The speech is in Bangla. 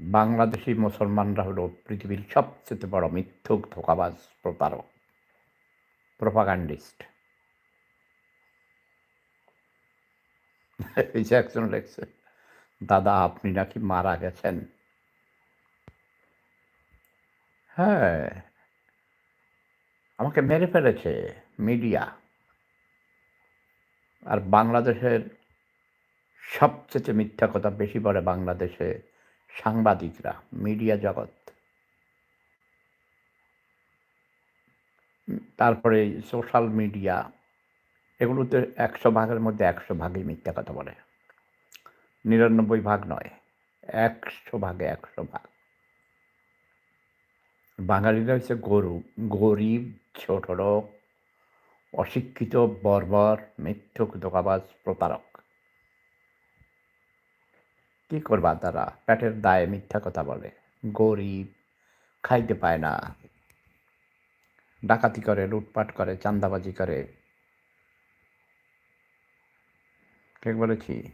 বাংলাদেশি মুসলমানরা হলো পৃথিবীর সবচেয়ে বড় মিথ্যুক, ধোকাবাজ, প্রতারক, প্রপাগান্ডিস্ট। এই যে একজন লেখছে দাদা, আপনি নাকি মারা গেছেন। হ্যাঁ আমাকে মেরে ফেলেছে মিডিয়া। আর বাংলাদেশের সবচেয়ে মিথ্যা কথা বেশি বলে বাংলাদেশে সাংবাদিকরা, মিডিয়া জগৎ। তারপরে সোশ্যাল মিডিয়া, এগুলোতে একশো ভাগের মধ্যে একশো ভাগই মিথ্যা কথা বলে। নিরানব্বই ভাগ নয়, একশো ভাগে একশো ভাগ। বাঙালিরা হচ্ছে গরু, গরিব, ছোট লোক, অশিক্ষিত, বর্বর, মিথ্যুক, দোকাবাজ, প্রতারক। কি করবা তারা? পেটের দায়ে মিথ্যা কথা বলে। গরিব, খাইতে পায় না। ডাকাতি করে, লুটপাট করে চান্দাবাজি করে। ঠিক বলেছি?